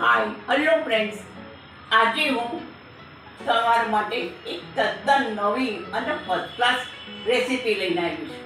Hi hello friends આજે હું તમારા માટે એક તદ્દન નવી અને ફર્સ્ટ ક્લાસ રેસીપી લઈને આવી છું.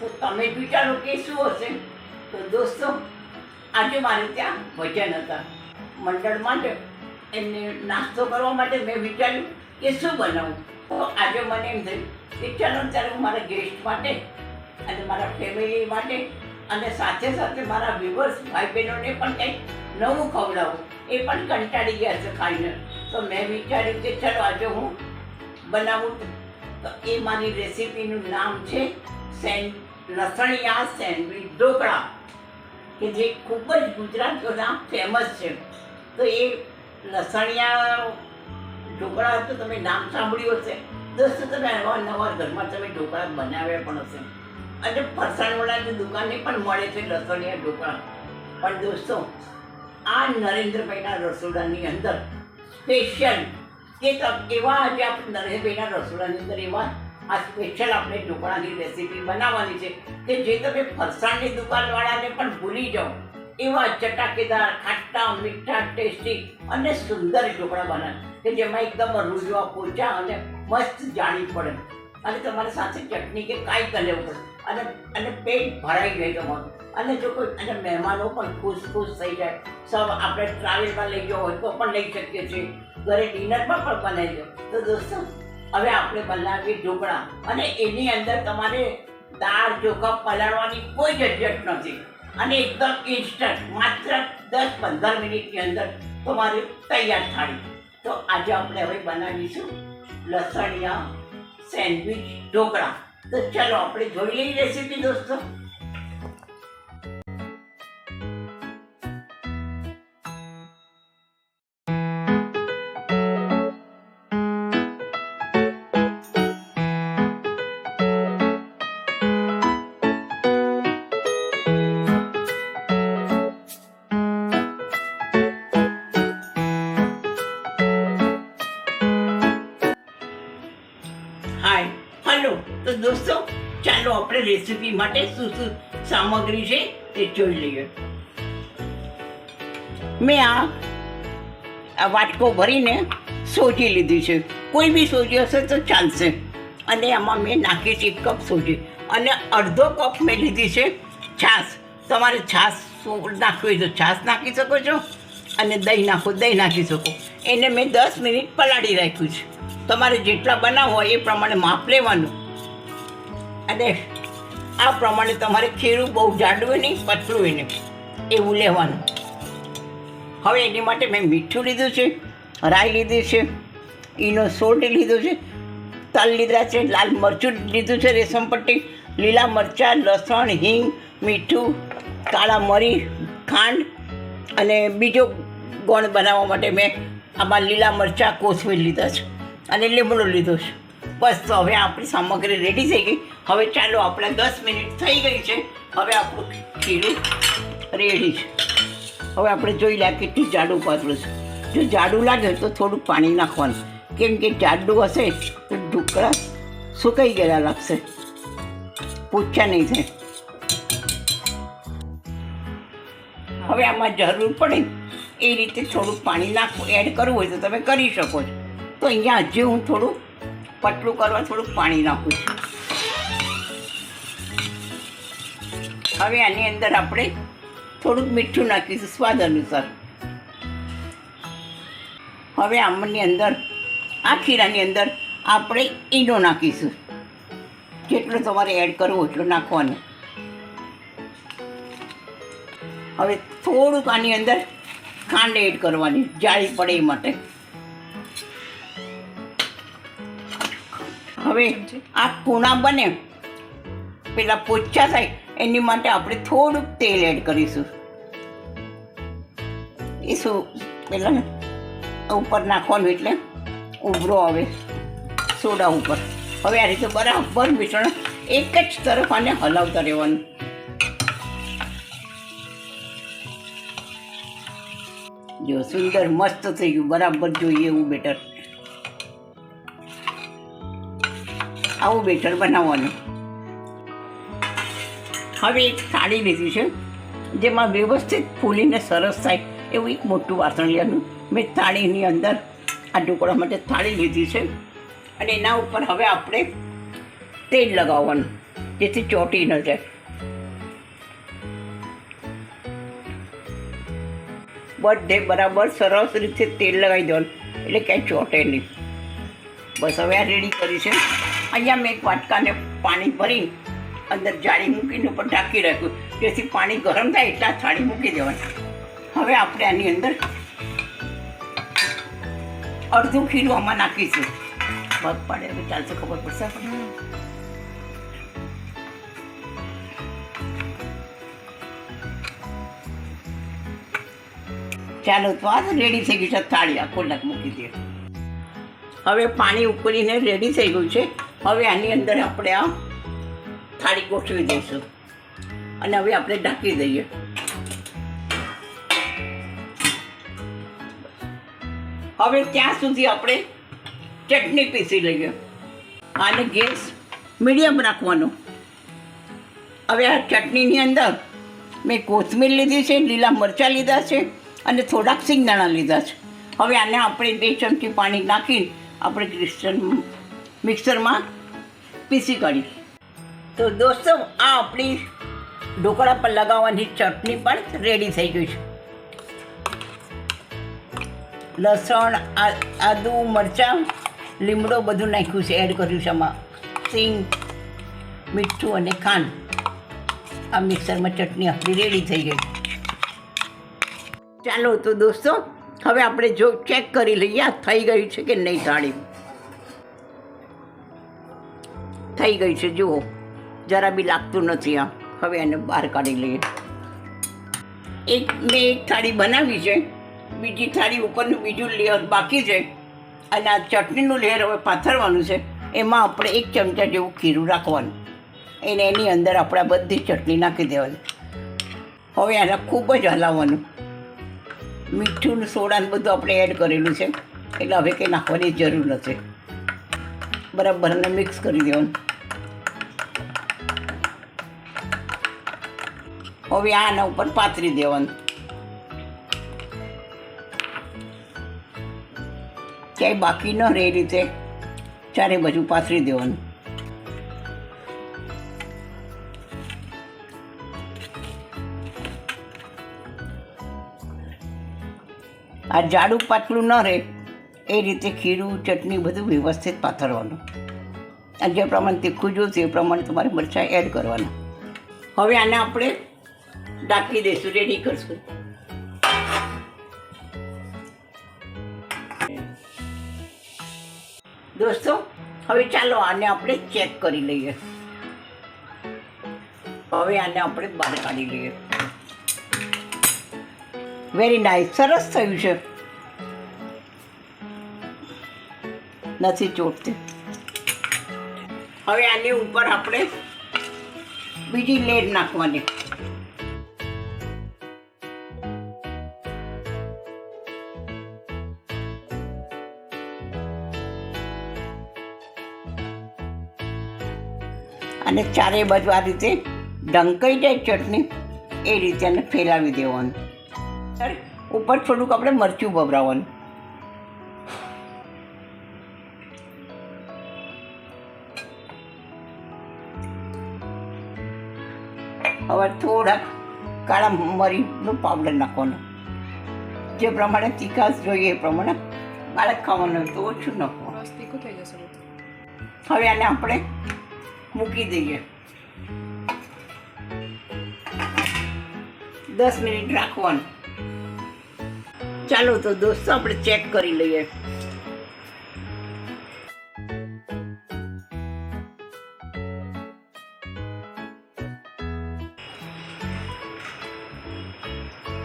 તો તમે વિચારો કે શું હશે? તો દોસ્તો, આજે મારે ત્યાં ભજન હતા. મંડળ માટે એમને નાસ્તો કરવા માટે મેં વિચાર્યું કે શું બનાવું? તો આજે મને એમ થયું કે ચાલો ત્યારે હું મારા ગેસ્ટ માટે અને મારા ફેમિલી માટે અને સાથે સાથે મારા વ્યુઅર્સ ભાઈ બહેનોને પણ કંઈક નવું ખવડાવું, એ પણ કંટાળી ગયા છે ખાઈને. તો મેં વિચાર્યું કે ચલો આજે હું બનાવું તો એ મારી રેસીપીનું નામ છે સેન્ડ લસણિયા સેન્ડવિચ ઢોકળા, કે જે ખૂબ જ ગુજરાતીઓના ફેમસ છે. તો એ લસણિયા ઢોકળા, તો તમે નામ સાંભળ્યું હશે. દોસ્તો, તમે અવારનવાર ઘરમાં તમે ઢોકળા બનાવ્યા પણ હશે. અને ફરસાણવાળાની દુકાને પણ મળે છે લસણિયા ઢોકળા. પણ દોસ્તો આ નરેન્દ્રભાઈના રસોડાની અંદર સ્પેશિયલ કે એવા આજે આપણે નરેન્દ્રભાઈના રસોડાની અંદર એવા આ સ્પેશિયલ આપણે ઢોકળાની રેસીપી બનાવવાની છે કે જે તમે ફરસાણની દુકાનવાળાને પણ ભૂલી જાઓ. એવા ચટાકેદાર, ખાટા, મીઠા, ટેસ્ટી અને સુંદર ઢોકળા બનાવે કે જેમાં એકદમ રૂજવા પોચા અને મસ્ત જાણી પડે. અને તમારે સાથે ચટણી કે કાંઈ કરી અને અને પેટ ભરાઈ જાય તમારું. અને જો કોઈ અને મહેમાનો પણ ખુશ ખુશ થઈ જાય. સૌ આપણે ટ્રાવેલમાં લઈ ગયો હોય તો પણ લઈ શકીએ છીએ. ઘરે ડિનરમાં પણ બનાવી દો. તો દોસ્તો, હવે આપણે બનાવીએ ઢોકળા. અને એની અંદર તમારે દાળ, ચોખા પલાળવાની કોઈ ઝંઝટ નથી. અને એકદમ ઇન્સ્ટન્ટ માત્ર દસ પંદર મિનિટની અંદર તમારી તૈયાર થાળી. તો આજે આપણે હવે બનાવીશું લસણિયા સેન્ડવિચ ઢોકળા. તો ચલો, આપણે જોઈ લઈએ રેસીપી દોસ્તો. રેસીપી માટે શું શું સામગ્રી છે તે જોઈ લઈએ. મેં આ આ વાટકો ભરીને સોજી લીધી છે. કોઈ બી સોજી હશે તો ચાલશે. અને એમાં મેં નાખી છે એક કપ સોજી અને અડધો કપ મેં લીધી છે છાશ. તમારે છાશ નાખવી તો છાશ નાખી શકો છો અને દહીં નાખો, દહીં નાખી શકો. એને મેં દસ મિનિટ પલાળી રાખ્યું છે. તમારે જેટલા બનાવવા હોય એ પ્રમાણે માપ લેવાનું. અને આ પ્રમાણે તમારે ખીરું બહુ જાડું નહીં, પતલું નહીં. એવું લેવાનું. હવે એની માટે મેં મીઠું લીધું છે, રાઈ લીધી છે, ઈનો સોટ લીધું છે, તલ લીધા છે, લાલ મરચું લીધું છે, રેશમ પટ્ટી, લીલા મરચાં, લસણ, હિંગ, મીઠું, કાળા મરી, ખાંડ અને બીજો ગોળ બનાવવા માટે મેં આમાં લીલા મરચાં, કોથમીર લીધા છે અને લીમડો લીધો છે. બસ, તો હવે આપણી સામગ્રી રેડી થઈ ગઈ. હવે ચાલો, આપણે દસ મિનિટ થઈ ગઈ છે. હવે આપણું ખીરું રેડી છે. હવે આપણે જોઈ લે કેટલું જાડું પાતળું છે. જો જાડું લાગે તો થોડું પાણી નાખવાનું. કેમ કે જાડું હશે તો ઢોકળા સુકાઈ ગયેલા લાગશે. પૂછ્યા નહીં થાય. હવે આમાં જરૂર પડે એ રીતે થોડું પાણી નાખવું એડ કરવું હોય તો તમે કરી શકો છો. તો અહીંયા હજી હું થોડું પતલું કરવા થોડું પાણી નાખું છું. હવે આની અંદર આપણે થોડુંક મીઠું નાખીશું, સ્વાદ અનુસાર. હવે આમની અંદર, આ ખીરાની અંદર આપણે ઈનો નાખીશું. જેટલું તમારે એડ કરવો એટલું નાખવાનું. હવે થોડુંક આની અંદર ખાંડ એડ કરવાની, જાળી પડે એ માટે. હવે આ પૂણા બને. પેલા પોચા થાય. એની માટે આપણે થોડુંક તેલ એડ કરીશું. એ શું, પેલા ને ઉપર નાખવાનું એટલે ઉભરો આવે સોડા ઉપર. હવે આ રીતે બરાબર મિશ્રણ એક જ તરફ આને હલાવતા રહેવાનું. જો સુંદર મસ્ત થઈ ગયું. બરાબર જોઈએ એવું બેટર આવું બેટર બનાવવાનું. હવે એક થાળી લીધી છે, જેમાં વ્યવસ્થિત ફૂલીને સરસ થાય એવું એક મોટું વાસણ લેવાનું. મેં થાળીની અંદર આ ઢોકળા માટે થાળી લીધી છે. અને એના ઉપર હવે આપણે તેલ લગાવવાનું, જેથી ચોંટી ન જાય. બધે બરાબર સરસ રીતે તેલ લગાવી દેવાનું, એટલે ક્યાંય ચોંટે નહીં. બસ હવે આ રેડી કરી છે. અહીંયા મેં એક વાટકાને પાણી ભરી અંદર જાળી મૂકીને ઉપર ઢાંકી રાખ્યું. જેથી પાણી ગરમ થાય એટલા થાળી મૂકી દેવાના. હવે આપણે આની અંદર અડધું ખીરું આમાં નાખીશું. પગ પાડે, હવે ચાલશે ખબર પડશે? આપણને ચાલો તો આ રેડી થઈ ગયું છે. થાળી આખો લગ મૂકી દે. હવે પાણી ઉકળીને રેડી થઈ ગયું છે. હવે આની અંદર આપણે આ થાળી ગોઠવી દઈશું. અને હવે આપણે ઢાંકી દઈએ. હવે ત્યાં સુધી આપણે ચટણી પીસી લઈએ. આને ગેસ મીડિયમ રાખવાનો. હવે આ ચટણીની અંદર મેં કોથમીર લીધી છે, લીલા મરચાં લીધા છે, અને થોડાક સિંગદાણા લીધા છે. હવે આને આપણે બે ચમચી પાણી નાખીને આપણે મિક્સરમાં પીસી કાઢી તો દોસ્તો, આ આપણી ઢોકળા પર લગાવવાની ચટણી પણ રેડી થઈ ગઈ છે. લસણ આદુ, મરચાં, લીમડો બધું નાખ્યું છે એડ કર્યું છે આમાં. સિંગ, મીઠું અને ખાંડ. આ મિક્સરમાં ચટણી આપણી રેડી થઈ ગઈ. ચાલો તો દોસ્તો, હવે આપણે જો ચેક કરી લઈએ, આ થઈ ગયું છે કે નહીં, થાળી. થઈ ગઈ છે, જુઓ. જરા બી લાગતું નથી આ. હવે એને બહાર કાઢી લઈએ. એક મેં એક થાળી બનાવી છે, બીજી થાળી ઉપરનું બીજું લેયર બાકી છે. અને આ ચટણીનું લેયર હવે પાથરવાનું છે. એમાં આપણે એક ચમચા જેવું ખીરું રાખવાનું. એને એની અંદર આપણે આ બધી ચટણી નાખી દેવાની. હવે આને ખૂબ જ હલાવવાનું. મીઠું ને સોડા ને બધું આપણે એડ કરેલું છે. એટલે હવે કંઈ નાખવાની જરૂર નથી. બરાબર મિક્સ કરી દેવાનું. હવે આના ઉપર પાથરી દેવાનું. ક્યાંય બાકી ન રહે રીતે ચારે બાજુ પાથરી દેવાનું. આ જાડું પાતળું ન રહે એ રીતે ખીરું, ચટણી બધું વ્યવસ્થિત પાથરવાનું. અને જે પ્રમાણે તીખું જોયું એ પ્રમાણે તમારે મરચાં એડ કરવાના. હવે આને આપણે ઢાંકી દઈશું રેડી કરશું. દોસ્તો, હવે ચાલો આને આપણે ચેક કરી લઈએ. હવે આને આપણે બહાર કાઢી લઈએ. વેરી નાઇસ સરસ થયું છે. નથી ચોટતી. હવે આની ઉપર આપણે બીજી લેર નાખવાની. અને ચારે બાજુ આ રીતે ઢંકાઈ જાય ચટણી એ રીતે એને ફેલાવી દેવાનું. સર ઉપર થોડુંક આપણે મરચું ભભરાવાનું. હવે થોડાક કાળા મરીનું પાવડર નાખવાનો. જે પ્રમાણે તીખાશ જોઈએ એ પ્રમાણે બાળક ખાવાનું તો ઓછું નાખવાનું. હવે આને આપણે મૂકી દઈએ. દસ મિનિટ રાખવાનું. ચાલો તો દોસ્તો, આપણે ચેક કરી લઈએ.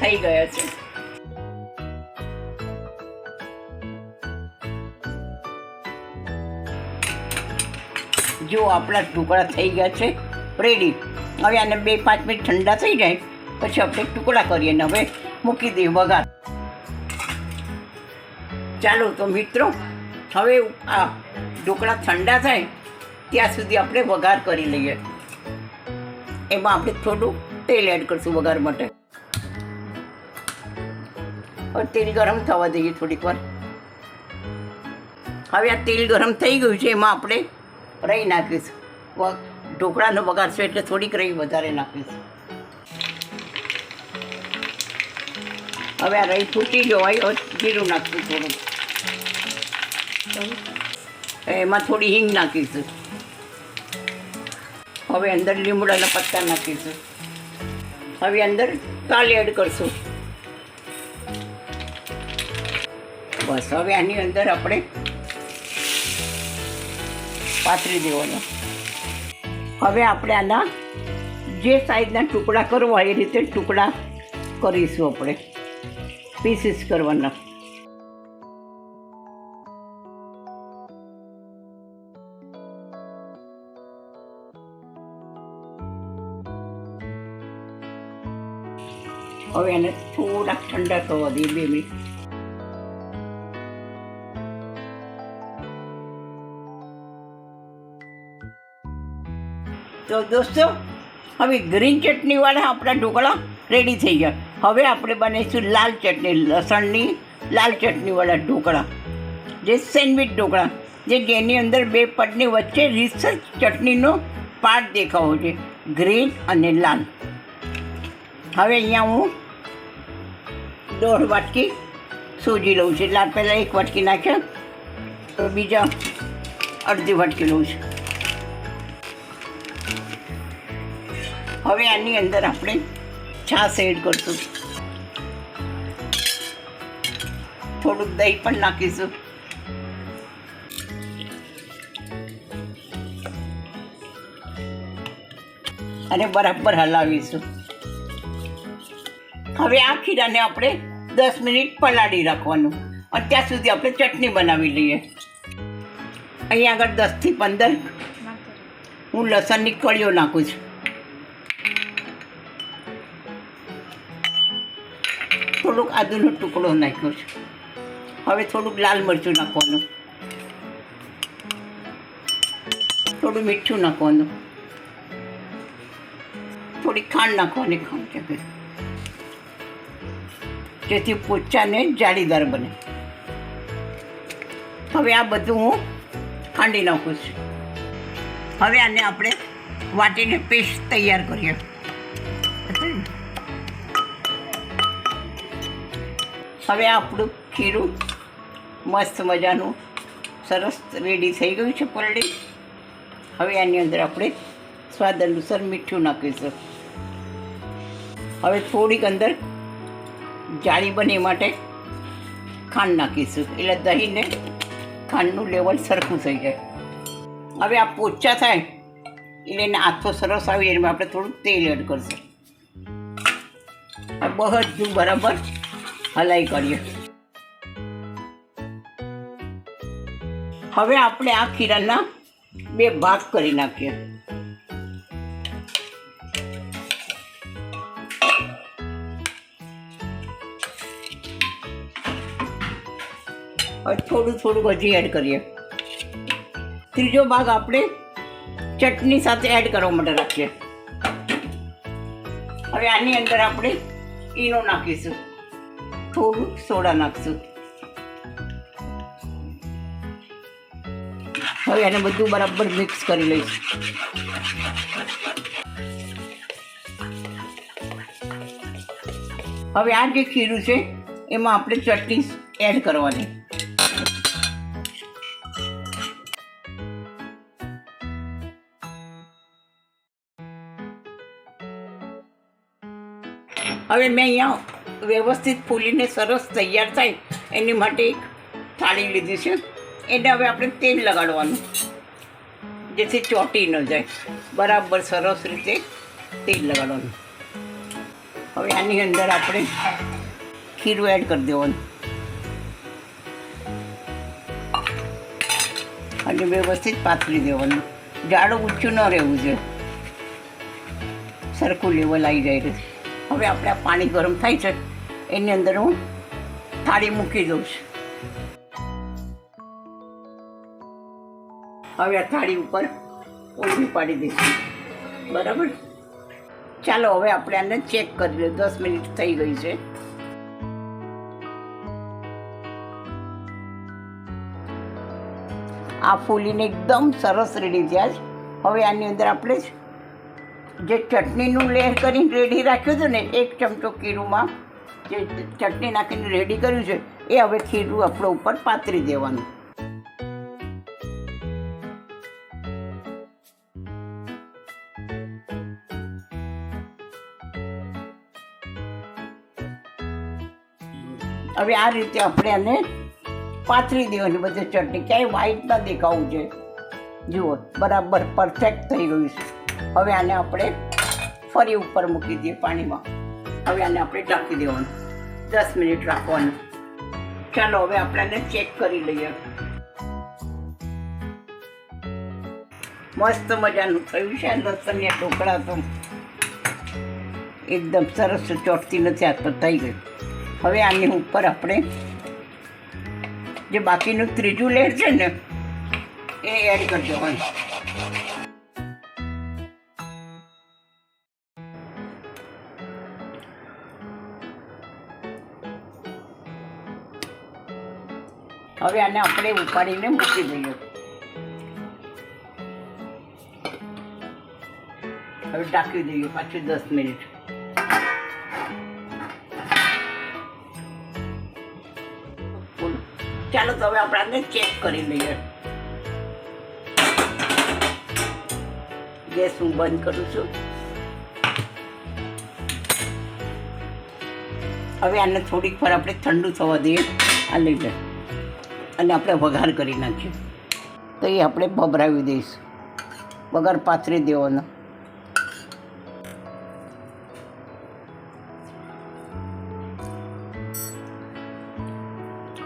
થઈ ગયા છે. જો આપણા ટુકડા થઈ ગયા છે રેડી હવે આને બે પાંચ મિનિટ ઠંડા થઈ જાય, પછી આપણે ટુકડા કરીએ ને હવે મૂકી દઈએ વઘાર. ચાલો તો મિત્રો, હવે આ ઢોકળા ઠંડા થાય, ત્યાં સુધી આપણે વઘાર કરી લઈએ. એમાં આપણે થોડું તેલ એડ કરશું વઘાર માટે. તેલ ગરમ થવા દઈએ થોડીક વાર. હવે આ તેલ ગરમ થઈ ગયું છે, એમાં આપણે રહી નાખીશ. ઢોકળાનો બગાડ છે એટલે થોડીક રહી વધારે નાખીશ. હવે આ રહી ફૂટી હોય જીરું નાખશું થોડું એમાં થોડી હિંગ નાખીશું. હવે અંદર લીમડાના પત્તા નાખીશું. હવે અંદર કાલી એડ કરશું. બસ, હવે આની અંદર આપણે પાથરી દેવાનો. હવે આપણે આના જે સાઈઝના ટુકડા કરવા એ રીતે ટુકડા કરીશું આપણે. પીસીસ કરવાના. હવે એને થોડાક ઠંડા થવા દઈએ, બે મિનિટ. તો દોસ્તો, હવે ગ્રીન ચટણીવાળા આપણા ઢોકળા રેડી થઈ ગયા. હવે આપણે બનાવીશું લાલ ચટણી, લસણની લાલ ચટણીવાળા ઢોકળા. જે સેન્ડવિચ ઢોકળા, જે જેની અંદર બે પટની વચ્ચે રિસર્ચ ચટણીનો પાર્ટ દેખાવો છે, ગ્રીન અને લાલ. હવે અહીંયા હું દોઢ વાટકી સૂજી લઉં છું. એટલે પહેલાં એક વાટકી નાખ્યા, તો બીજા અડધી વાટકી લઉં છું. હવે આની અંદર આપણે છાશ એડ કરશું. થોડુંક દહીં પણ નાખીશું. અને બરાબર હલાવીશું. હવે આ ખીરાને આપણે દસ મિનિટ પલાળી રાખવાનું. અત્યાર સુધી આપણે ચટણી બનાવી લઈએ. અહીંયા આગળ દસથી પંદર. હું લસણની કળીઓ નાખું છું. થોડુંક આદુનો ટુકડો નાખ્યો છે. હવે થોડુંક લાલ મરચું નાખવાનું. થોડું મીઠું નાખવાનું. થોડી ખાંડ નાખવાની ખાંડ છે જેથી પોચાને જાળીદાર બને. હવે આ બધું હું ખાંડી નાખું છું. હવે આને આપણે વાટીને પેસ્ટ તૈયાર કરીએ. હવે આપણું ખીરું મસ્ત મજાનું સરસ રેડી થઈ ગયું છે પલળી. હવે આની અંદર આપણે સ્વાદ અનુસાર મીઠું નાખીશું. હવે થોડીક અંદર જાળી બને માટે ખાંડ નાખીશું. એટલે દહીંને ખાંડનું લેવલ સરખું થઈ જાય. હવે આ પોચા થાય એટલે એને આથો સરસ આવી, એમાં આપણે થોડું તેલ એડ કરશું. બધું બરાબર. હલાઈ કરીએ. હવે આપણે આ ખીરાના બે ભાગ કરી નાખીએ. થોડું થોડું હજી એડ કરીએ. ત્રીજો ભાગ આપણે ચટણી સાથે એડ કરવા માટે રાખીએ. હવે આની અંદર આપણે ઈનો નાખીશું. થોડું સોડા નાખશું. હવે એને બધું બરાબર મિક્સ કરી લઈશું. હવે આ જે ખીરું છે, એમાં આપણે ચટણી એડ કરવાની. હવે મેં અહીંયા વ્યવસ્થિત ફૂલીને સરસ તૈયાર થાય, એની માટે એક થાળી લીધી છે. એને હવે આપણે તેલ લગાડવાનું. જેથી ચોંટી ન જાય. બરાબર સરસ રીતે તેલ લગાડવાનું. હવે આની અંદર આપણે ખીરું એડ કરી દેવાનું. અને વ્યવસ્થિત પાથરી દેવાનું. જાડું ઊંચું ન રહેવું જોઈએ. સરખું લેવલ આવી જાય છે. હવે આપણે પાણી ગરમ થાય છે. એની અંદર હું થાળી મૂકી દઉં છું. હવે આ થાળી ઉપર ઓછી પાડી દઈશું. બરાબર? ચાલો, હવે આપણે આને ચેક કરી લઈએ. દસ મિનિટ થઈ ગઈ છે. આ ફૂલીને એકદમ સરસ રેડી થયા છે. હવે આની અંદર આપણે જે ચટણીનું લેર કરીને રેડી રાખ્યું હતું ને, એક ચમચો કીરુમાં જે ચટણી નાખીને રેડી કર્યું છે, એ હવે ખીરું આપણે ઉપર પાથરી દેવાનું. હવે આ રીતે આપણે આને પાથરી દેવાની, બધી ચટણી, ક્યાંય વ્હાઈટ ના દેખાવું છે. જુઓ, બરાબર પરફેક્ટ થઈ ગયું છે. હવે આને આપણે ફરી ઉપર મૂકી દઈએ પાણીમાં. હવે આને આપણે ઢાંકી દેવાનું. દસ મિનિટ રાખવાનું. ચાલો, હવે આપણે ચેક કરી લઈએ. મસ્ત મજાનું થયું છે લસણિયા ઢોકળા તો. એકદમ સરસ ચોટતી નથી, આ તો થઈ ગયું હવે આની ઉપર આપણે જે બાકીનું ત્રીજું લેર છે ને, એ એડ કરી દેવાનું. હવે આને આપણે ઉપાડીને મૂકી દઈએ. હવે ઢાંકી દઈએ પાછું દસ મિનિટ. ચાલો તો હવે આપણે આને ચેક કરી લઈએ. ગેસ હું બંધ કરું છું. હવે આને થોડીક વાર આપણે ઠંડુ થવા દઈએ. આ લઈ લે. અને આપણે વઘાર કરી નાખીએ તો એ આપણે ભભરાવી દઈશું. વઘાર પાથરી દેવાનો.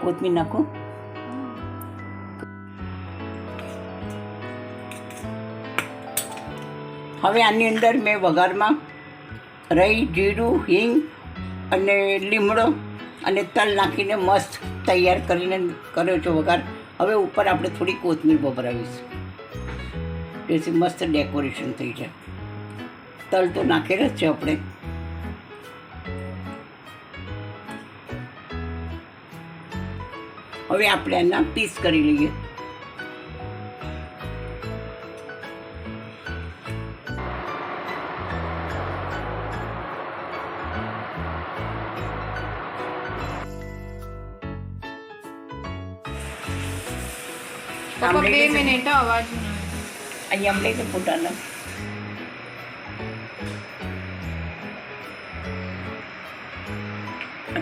કોથમીર નાખું? હવે આની અંદર મેં વઘારમાં રહી જીરું, હિંગ અને લીમડો અને તલ નાખીને મસ્ત તૈયાર કરીને કર્યો છે વઘાર. હવે ઉપર આપણે થોડી કોથમીર ભભરાવીશું. જેથી મસ્ત ડેકોરેશન થઈ જાય. તલ તો નાખેલ જ છે આપણે. હવે આપણે એના પીસ કરી લઈએ. આવે. અહીંયા લઈને પોતાના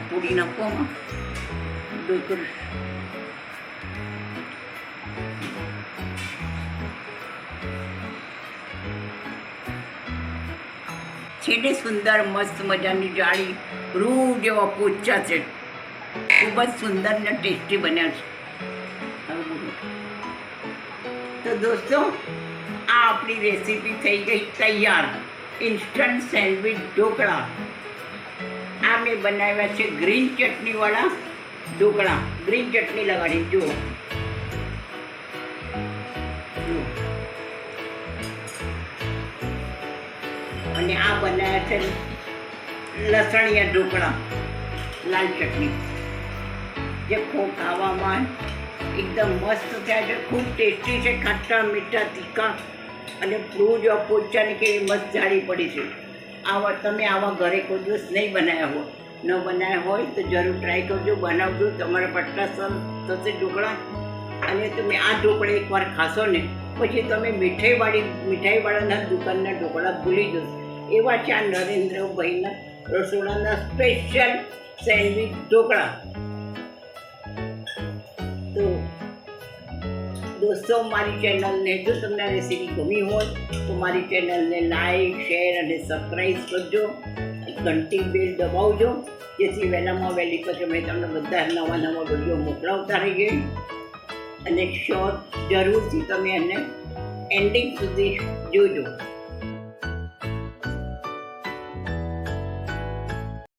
પૂરી નાખવામાં બિલકુલ છે સુંદર મસ્ત મજાની જાળી રૂ જેવા પોચા છે. ખૂબ જ સુંદર ને ટેસ્ટી બન્યા છે. દોસ્તો આ આપણી રેસીપી થઈ ગઈ તૈયાર. Instant sandwich dhokla. આ મેં બનાવ્યા છે ગ્રીન ચટણીવાળા ઢોકળા. ગ્રીન ચટણી લગાડી, જુઓ. અને આ બનાવ્યા છે લસણિયા ઢોકળા, લાલ ચટણી. જે ખો ખાવામાં એકદમ મસ્ત થયા છે. ખૂબ ટેસ્ટી છે. ખાટા મીઠા તીખા અને ફ્રૂજ પોચાની કેવી મસ્ત જાળી પડી છે. આવા તમે આવા ઘરે કોઈ દિવસ નહીં બનાવ્યા હોય. ન બનાવ્યા હોય તો જરૂર ટ્રાય કરજો. બનાવજો. તમારા પટલા સર થશે ઢોકળા. અને તમે આ ઢોકળા એકવાર ખાશો ને, પછી તમે મીઠાઈવાળી, મીઠાઈવાળાના દુકાનના ઢોકળા ભૂલી જશો. એવા છે આ નરેન્દ્રભાઈના રસોડાના સ્પેશિયલ સેન્ડવિચ ઢોકળા. દોસ્તો, મારી ચેનલને જો તમને રેસીપી ગમી હોય, તો મારી ચેનલને લાઈક શેર અને સબસ્ક્રાઈબ કરજો. ઘંટી બેલ દબાવજો. જેથી વહેલામાં વહેલી પછી અમે તમને બધા નવા નવા વીડિયો મોકલાવતા રહીએ. અને શોર્ટ જરૂરથી તમે એને એન્ડિંગ સુધી જોજો.